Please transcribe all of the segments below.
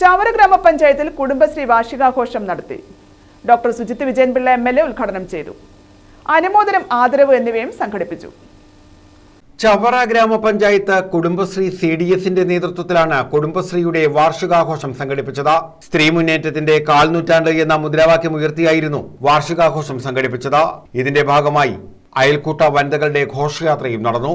ചാവറ ഗ്രാമപഞ്ചായത്തിൽ കുടുംബശ്രീ വാർഷികാഘോഷം നടത്തി. Doctor Sujith Vijayan Pillai M L A ഉദ്ഘാടനം ചെയ്തു. അനുമോദനം ആദരവ് എന്നിവയും സംഘടിപ്പിച്ചു. ചവറ ഗ്രാമപഞ്ചായത്ത് കുടുംബശ്രീ സി ഡി എസിന്റെ നേതൃത്വത്തിലാണ് കുടുംബശ്രീയുടെ വാർഷികാഘോഷം സംഘടിപ്പിച്ചത്. സ്ത്രീ മുന്നേറ്റത്തിന്റെ കാൽനൂറ്റാണ്ട് എന്ന മുദ്രാവാക്യം ഉയർത്തിയായിരുന്നു വാർഷികാഘോഷം സംഘടിപ്പിച്ചത്. ഇതിന്റെ ഭാഗമായി അയൽക്കൂട്ട വനിതകളുടെ ഘോഷയാത്രയും നടന്നു.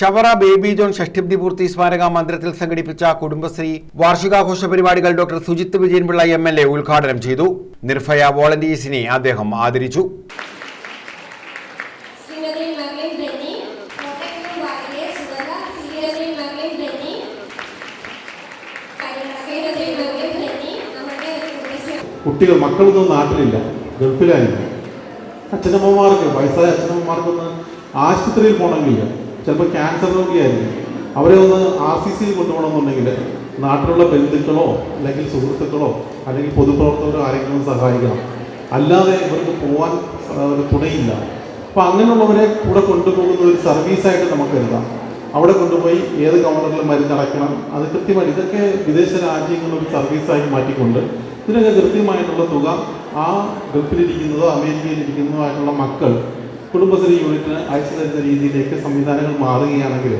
ചവറ ബേബി ജോൺ ഷഷ്ടിബ്ദി പൂർത്തി സ്മാരക മന്ദിരത്തിൽ സംഘടിപ്പിച്ച കുടുംബശ്രീ വാർഷികാഘോഷ പരിപാടികൾ doctor Sujith Vijayan Pillai M L A ഉദ്ഘാടനം ചെയ്തു. നിർഭയ വോളന്റിയേഴ്സിനെ അദ്ദേഹം ആദരിച്ചു. കുട്ടികൾ മക്കളൊന്നും നാട്ടിലില്ല ഗൾഫിലായിരുന്നു. അച്ഛനമ്മമാർക്ക് വയസ്സായ അച്ഛനമ്മമാർക്കൊന്ന് ആശുപത്രിയിൽ പോകണമെങ്കിൽ ചിലപ്പോൾ ക്യാൻസർ രോഗിയായിരിക്കും. അവരെ ഒന്ന് ആർ സി സിയിൽ കൊണ്ടുപോകണമെന്നുണ്ടെങ്കിൽ നാട്ടിലുള്ള ബന്ധുക്കളോ അല്ലെങ്കിൽ സുഹൃത്തുക്കളോ അല്ലെങ്കിൽ പൊതുപ്രവർത്തകരോ ആരെങ്കിലും സഹായിക്കണം. അല്ലാതെ ഇവർക്ക് പോകാൻ തുണയില്ല. അപ്പോൾ അങ്ങനെയുള്ളവരെ കൂടെ കൊണ്ടുപോകുന്ന ഒരു സർവീസായിട്ട് നമുക്ക് എഴുതാം. അവിടെ കൊണ്ടുപോയി ഏത് കൗണ്ടറിൽ മരുന്നടക്കണം അത് കൃത്യമായി ഇതൊക്കെ വിദേശ രാജ്യങ്ങളിൽ ഒരു സർവീസായി മാറ്റിക്കൊണ്ട് ഇതിനൊക്കെ കൃത്യമായിട്ടുള്ള തുക ആ ഗൾഫിലിരിക്കുന്നതോ അമേരിക്കയിലിരിക്കുന്നതോ ആയിട്ടുള്ള മക്കൾ കുടുംബശ്രീ യൂണിറ്റിന് അയച്ചു തരുന്ന രീതിയിലേക്ക് സംവിധാനങ്ങൾ മാറുകയാണെങ്കിൽ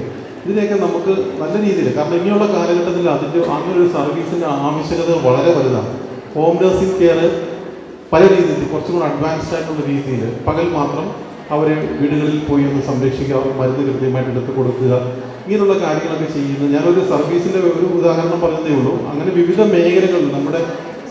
ഇതിനെയൊക്കെ നമുക്ക് നല്ല രീതിയിൽ കാരണം ഇനിയുള്ള കാലഘട്ടത്തിൽ അതിന്റെ അങ്ങനെ ഒരു സർവീസിന്റെ ആവശ്യകത വളരെ വലുതാണ്. ഹോം നഴ്സിംഗ് കെയർ പല രീതിയിൽ കുറച്ചും കൂടെ അഡ്വാൻസ്ഡ് ആയിട്ടുള്ള രീതിയിൽ പകൽ മാത്രം അവരെ വീടുകളിൽ പോയി ഒന്ന് സംരക്ഷിക്കുക അവർ മരുന്ന് കൃത്യമായിട്ട് എടുത്തു കൊടുക്കുക ഇങ്ങനെയുള്ള കാര്യങ്ങളൊക്കെ ചെയ്യുന്നത്. ഞാനൊരു സർവീസിന്റെ ഒരു ഉദാഹരണം പറയുന്നേ ഉള്ളൂ. അങ്ങനെ വിവിധ മേഖലകളിൽ നമ്മുടെ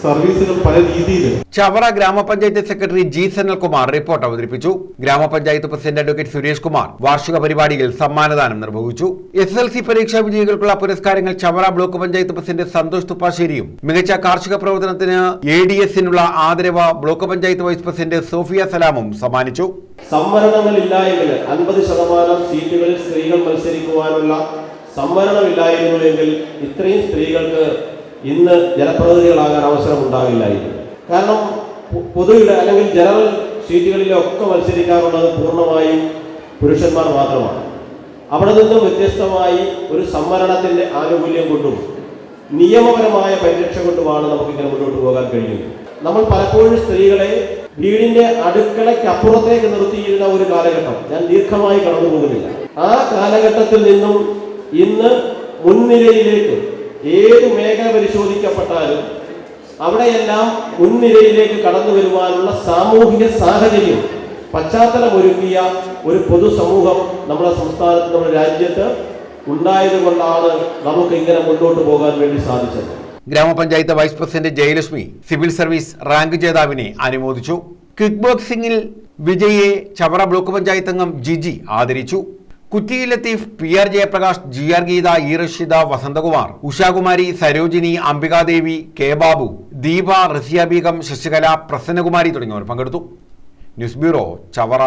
സർവീസുകൾ പല രീതിയിൽ ചവറ ഗ്രാമപഞ്ചായത്ത് സെക്രട്ടറി ജി സെനൽകുമാർ റിപ്പോർട്ട് അവതരിപ്പിച്ചു. ഗ്രാമപഞ്ചായത്ത് പ്രസിഡന്റ് അഡ്വക്കേറ്റ് സുരേഷ് കുമാർ വാർഷിക പരിപാടിയിൽ സമ്മാനദാനം നിർവഹിച്ചു. എസ് എൽ സി പരീക്ഷാ വിജയികൾക്കുള്ള പുരസ്കാരങ്ങൾ ചവറ ബ്ലോക്ക് പഞ്ചായത്ത് പ്രസിഡന്റ് സന്തോഷ് തുപ്പാശ്ശേരിയും മികച്ച കാർഷിക പ്രവർത്തനത്തിന് എ ഡി എസിനുള്ള ആദരവ് block panchayat vice president Sophia സലാമും സമ്മാനിച്ചു. സംവരണങ്ങളില്ല എങ്കിൽ അൻപത് ശതമാനം സീറ്റുകളിൽ സ്ത്രീകൾ മത്സരിക്കുവാനുള്ള സംവരണമില്ലായിരുന്നു എങ്കിൽ ഇത്രയും സ്ത്രീകൾക്ക് ഇന്ന് ജനപ്രതിനിധികളാകാൻ അവസരം ഉണ്ടാകില്ലായിരുന്നു കാരണം പൊതുവിൽ അല്ലെങ്കിൽ ജനറൽ സീറ്റുകളിലൊക്കെ മത്സരിക്കാറുള്ളത് പൂർണമായും പുരുഷന്മാർ മാത്രമാണ്. അവിടെ നിന്നും വ്യത്യസ്തമായി ഒരു സംവരണത്തിന്റെ ആനുകൂല്യം കൊണ്ടും നിയമപരമായ പരിരക്ഷ കൊണ്ടുമാണ് നമുക്കിങ്ങനെ മുന്നോട്ട് പോകാൻ കഴിയുന്നത് നമ്മൾ പലപ്പോഴും സ്ത്രീകളെ വീടിന്റെ അടുക്കളയ്ക്ക് അപ്പുറത്തേക്ക് നിർത്തിയിരുന്ന ഒരു കാലഘട്ടം ഞാൻ ദീർഘമായി കടന്നു പോകുന്നില്ല ആ കാലഘട്ടത്തിൽ നിന്നും ഇന്ന് മുൻനിരയിലേക്ക് ഏത് മേഖല പരിശോധിക്കപ്പെട്ടാലും അവിടെയെല്ലാം മുൻനിരയിലേക്ക് കടന്നു വരുവാനുള്ള സാമൂഹിക സാഹചര്യം പശ്ചാത്തലമൊരുക്കിയ ഒരു പൊതുസമൂഹം നമ്മുടെ സംസ്ഥാനത്ത് നമ്മുടെ രാജ്യത്ത് ഉണ്ടായത് കൊണ്ടാണ് നമുക്ക് ഇങ്ങനെ മുന്നോട്ട് പോകാൻ വേണ്ടി സാധിച്ചത്. ഗ്രാമപഞ്ചായത്ത് vice president Jayalakshmi civil service rank ജേതാവിനെ അനുമോദിച്ചു. കിക്ക് ബോക്സിംഗിൽ വിജയെ ചവറ ബ്ലോക്ക് പഞ്ചായത്ത് അംഗം ജിജി ആദരിച്ചു. കുറ്റി Latheef P R Jayaprakash G R Geetha E Rasheeda Vasanthakumar Ushakumari Sarojini Ambikadevi K Babu Deepa Rasiya Beegum Sasikala Prasannakumari തുടങ്ങിയവർ പങ്കെടുത്തു. News bureau Chavara.